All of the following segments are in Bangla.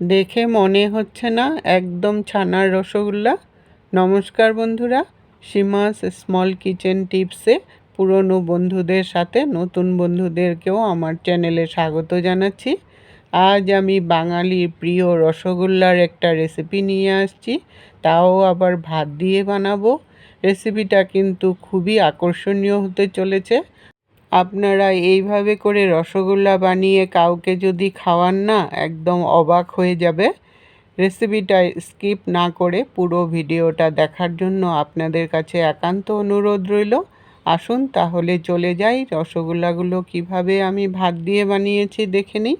দেখে মনে হচ্ছে না একদম ছানার রসগোল্লা। নমস্কার বন্ধুরা, সীমাস স্মল কিচেন টিপসে পুরনো বন্ধুদের সাথে নতুন বন্ধুদেরকেও আমার চ্যানেলে স্বাগত জানাচ্ছি। আজ আমি বাঙালির প্রিয় রসগোল্লার একটা রেসিপি নিয়ে আসছি, তাও আবার ভাত দিয়ে বানাবো। রেসিপিটা কিন্তু খুবই আকর্ষণীয় হতে চলেছে। আপনারা এইভাবে করে রসগোল্লা বানিয়ে কাউকে যদি খাওয়ান না, একদম অবাক হয়ে যাবে। রেসিপিটা স্কিপ না করে পুরো ভিডিওটা দেখার জন্য আপনাদের কাছে একান্ত অনুরোধ রইল। আসুন তাহলে চলে যাই রসগোল্লাগুলো কীভাবে আমি ভাত দিয়ে বানিয়েছি দেখে নিই।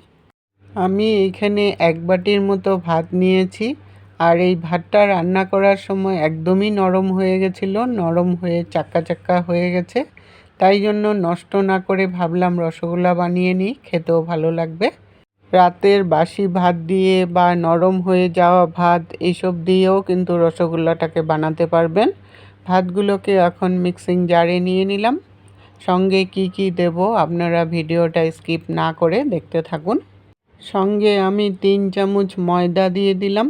আমি এইখানে এক বাটির মতো ভাত নিয়েছি আর এই ভাতটা রান্না করার সময় একদমই নরম হয়ে গেছিল, নরম হয়ে চাক্কা চাক্কা হয়ে গেছে। তাই জন্য নষ্ট না করে ভাবলাম রসগোল্লা বানিয়ে নিই, খেতেও ভালো লাগবে। রাতের বাসি ভাত দিয়ে বা নরম হয়ে যাওয়া ভাত এইসব দিয়েও কিন্তু রসগোল্লাটাকে বানাতে পারবেন। ভাতগুলোকে এখন মিক্সিং জারে নিয়ে নিলাম। সঙ্গে কি কি দেব আপনারা ভিডিওটা স্কিপ না করে দেখতে থাকুন। সঙ্গে আমি তিন চামচ ময়দা দিয়ে দিলাম।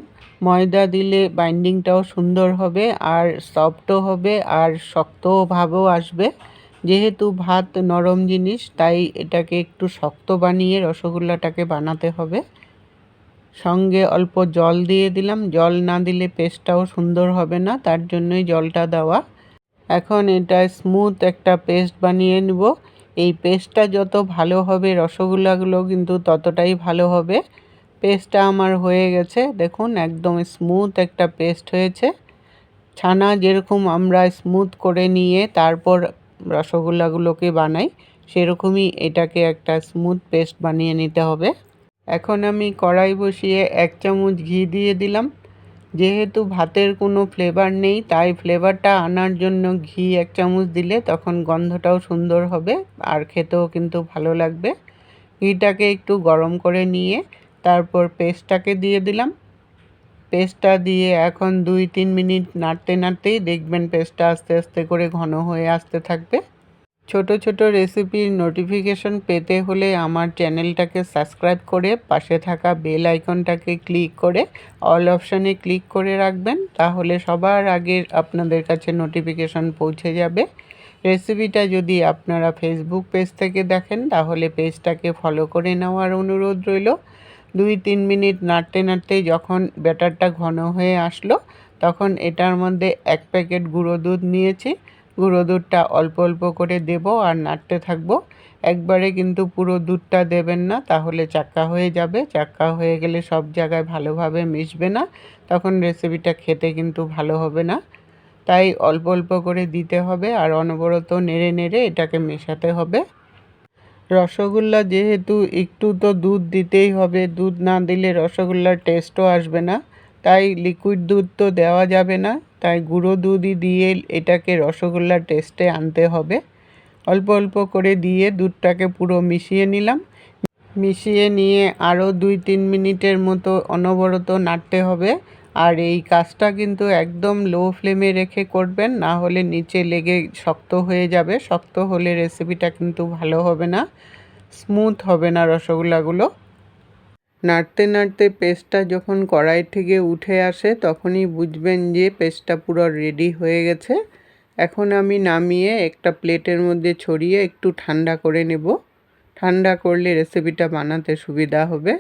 ময়দা দিলে বাইন্ডিংটাও সুন্দর হবে, আর সফটও হবে, আর শক্তও ভাবও আসবে। যেহেতু ভাত নরম জিনিস, তাই এটাকে একটু শক্ত বানিয়ে রসগোল্লাটাকে বানাতে হবে। সঙ্গে অল্প জল দিয়ে দিলাম। জল না দিলে পেস্টটাও সুন্দর হবে না, তার জন্যই জলটা দেওয়া। এখন এটা স্মুথ একটা পেস্ট বানিয়ে নেব। এই পেস্টটা যত ভালো হবে রসগোল্লাগুলো কিন্তু ততটাই ভালো হবে। পেস্টটা আমার হয়ে গেছে। দেখুন, একদম স্মুথ একটা পেস্ট হয়েছে। ছানা যেরকম আমরা স্মুথ করে নিয়ে তারপর রসগোল্লাগুলোকে বানাই, সেরকমই এটাকে একটা স্মুথ পেস্ট বানিয়ে নিতে হবে। এখন আমি কড়াই বসিয়ে এক চামচ ঘি দিয়ে দিলাম। যেহেতু ভাতের কোনো ফ্লেভার নেই, তাই ফ্লেভারটা আনার জন্য ঘি এক চামচ দিলে তখন গন্ধটাও সুন্দর হবে আর খেতেও কিন্তু ভালো লাগবে। ঘিটাকে একটু গরম করে নিয়ে তারপর পেস্টটাকে দিয়ে দিলাম। পেস্টটা দিয়ে এখন দুই তিন মিনিট নাড়তে নাড়তেই দেখবেন পেস্টটা আস্তে আস্তে করে ঘন হয়ে আসতে থাকবে। ছোট ছোট রেসিপির নোটিফিকেশন পেতে হলে আমার চ্যানেলটাকে সাবস্ক্রাইব করে পাশে থাকা বেল আইকনটাকে ক্লিক করে অল অপশানে ক্লিক করে রাখবেন, তাহলে সবার আগে আপনাদের কাছে নোটিফিকেশন পৌঁছে যাবে। রেসিপিটা যদি আপনারা ফেসবুক পেজ থেকে দেখেন, তাহলে পেজটাকে ফলো করে নেওয়ার অনুরোধ রইল। দুই তিন মিনিট নাড়তে নাড়তে যখন ব্যাটারটা ঘন হয়ে আসলো, তখন এটার মধ্যে এক প্যাকেট গুঁড়ো দুধ নিয়েছি। গুঁড়ো দুধটা অল্প অল্প করে দেব আর নাড়তে থাকব। একবারে কিন্তু পুরো দুধটা দেবেন না, তাহলে চাক্কা হয়ে যাবে। চাক্কা হয়ে গেলে সব জায়গায় ভালোভাবে মিশবে না। তখন রেসিপিটা খেতে কিন্তু ভালো হবে না। তাই অল্প অল্প করে দিতে হবে আর অনবরত নেড়ে নেড়ে এটাকে মেশাতে হবে। রসগোল্লা যেহেতু একটু তো দুধ দিতেই হবে, দুধ না দিলে রসগোল্লার টেস্টও আসবে না। তাই লিকুইড দুধ তো দেওয়া যাবে না, তাই গুঁড়ো দুধই দিয়ে এটাকে রসগোল্লার টেস্টে আনতে হবে। অল্প অল্প করে দিয়ে দুধটাকে পুরো মিশিয়ে নিলাম। মিশিয়ে নিয়ে আরও দুই তিন মিনিটের মতো অনবরত নাড়তে হবে। আর এই কাজটা কিন্তু একদম লো ফ্লেমে রেখে করবেন, না হলে নিচে লেগে শক্ত হয়ে যাবে। শক্ত হলে রেসিপিটা কিন্তু ভালো হবে না স্মুথ হবে না রসগোল্লাগুলো। নাড়তে নাড়তে পেস্টটা যখন কড়াই থেকে উঠে আসে, তখনই বুঝবেন যে পেস্টটা পুরো রেডি হয়ে গেছে। এখন আমি নামিয়ে একটা প্লেটের মধ্যে ছড়িয়ে একটু ঠান্ডা করে নেব। ঠান্ডা করলে রেসিপিটা বানাতে সুবিধা হবে।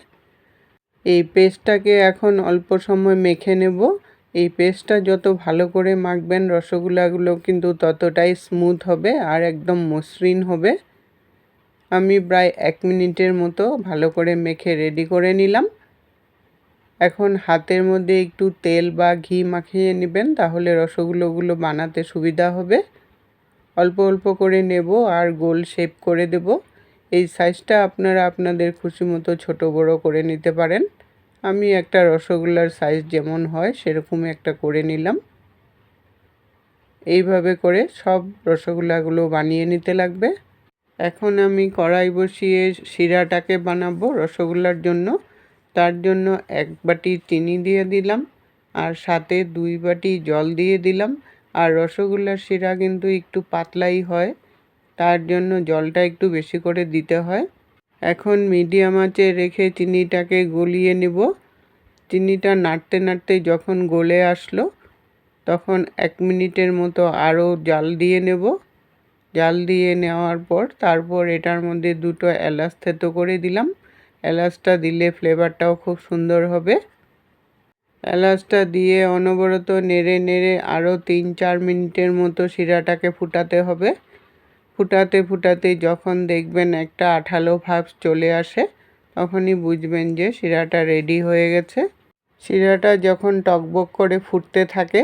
এই পেস্টটাকে এখন অল্প সময় মেখে নেব। এই পেস্টটা যত ভালো করে মাখবেন রসগোল্লাগুলো কিন্তু ততটাই স্মুথ হবে আর একদম মসৃণ হবে। আমি প্রায় এক মিনিটের মতো ভালো করে মেখে রেডি করে নিলাম। এখন হাতের মধ্যে একটু তেল বা ঘি মাখিয়ে নেবেন তাহলে রসগোল্লাগুলো বানাতে সুবিধা হবে। অল্প অল্প করে নেব আর গোল শেপ করে দেব। এই সাইজটা আপনারা আপনাদের খুশি মতো ছোটো বড়ো করে নিতে পারেন। আমি একটা রসগোল্লার সাইজ যেমন হয় সেরকম একটা করে নিলাম। এইভাবে করে সব রসগোল্লাগুলো বানিয়ে নিতে লাগবে। এখন আমি কড়াই বসিয়ে শিরাটাকে বানাবো রসগোল্লার জন্য। তার জন্য এক বাটি চিনি দিয়ে দিলাম আর সাথে দুই বাটি জল দিয়ে দিলাম। আর রসগোল্লার শিরা কিন্তু একটু পাতলাই হয়। তার জন্য জলটা একটু বেশি করে দিতে হয়। এখন মিডিয়াম আঁচে রেখে চিনিটাকে গলিয়ে নেব। চিনিটা নাড়তে নাড়তে যখন গলে আসলো, তখন এক মিনিটের মতো আরও জাল দিয়ে নেব। জাল দিয়ে নেওয়ার পর তারপর এটার মধ্যে দুটো এলাচ থেতো করে দিলাম। এলাচটা দিলে ফ্লেভারটাও খুব সুন্দর হবে। এলাচটা দিয়ে অনবরত নেড়ে নেড়ে আরও তিন চার মিনিটের মতো শিরাটাকে ফুটাতে হবে। ফুটাতে ফুটাতে যখন দেখবেন একটা আঠালো ভাব চলে আসে, তখনই বুঝবেন যে শিরাটা রেডি হয়ে গেছে। শিরাটা যখন টকবক করে ফুটতে থাকে,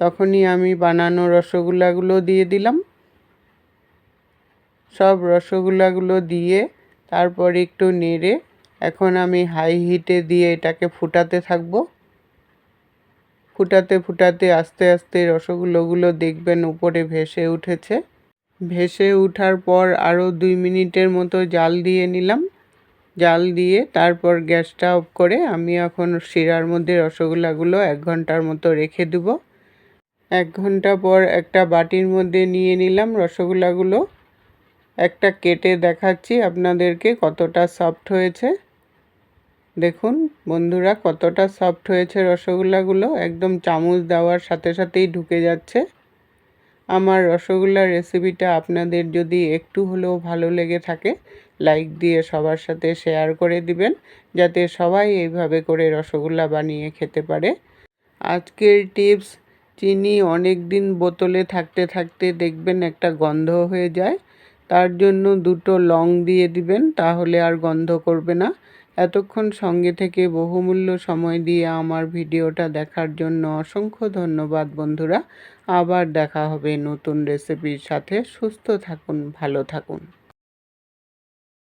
তখনই আমি বানানো রসগোল্লাগুলো দিয়ে দিলাম। সব রসগোল্লাগুলো দিয়ে তারপর একটু নেড়ে এখন আমি হাই হিটে দিয়ে এটাকে ফুটাতে থাকব। ফুটাতে ফুটাতে আস্তে আস্তে রসগোল্লাগুলো দেখবেন উপরে ভেসে উঠেছে। ভেসে ওঠার পর আরও দুই মিনিটের মতো জাল দিয়ে নিলাম। জাল দিয়ে তারপর গ্যাসটা অফ করে আমি এখন শিরার মধ্যে রসগোল্লাগুলো এক ঘণ্টার মতো রেখে দেব। এক ঘণ্টা পর একটা বাটির মধ্যে নিয়ে নিলাম রসগোল্লাগুলো। একটা কেটে দেখাচ্ছি আপনাদেরকে কতটা সফট হয়েছে। দেখুন বন্ধুরা কতটা সফট হয়েছে রসগোল্লাগুলো। একদম চামচ দেওয়ার সাথে সাথেই ঢুকে যাচ্ছে। আমার রসগোল্লার রেসিপিটা আপনাদের যদি একটু হলেও ভালো লেগে থাকে লাইক দিয়ে সবার সাথে শেয়ার করে দিবেন, যাতে সবাই এইভাবে করে রসগোল্লা বানিয়ে খেতে পারে। আজকের টিপস চিনি অনেক দিন বোতলে থাকতে থাকতে দেখবেন একটা গন্ধ হয়ে যায়, তার জন্য দুটো লং দিয়ে দিবেন, তাহলে আর গন্ধ করবে না। এতক্ষণ সঙ্গে থেকে বহুমূল্য সময় দিয়ে আমার ভিডিওটা দেখার জন্য অসংখ্য ধন্যবাদ, বন্ধুরা। আবার দেখা হবে নতুন রেসিপির সাথে। সুস্থ থাকুন, ভালো থাকুন।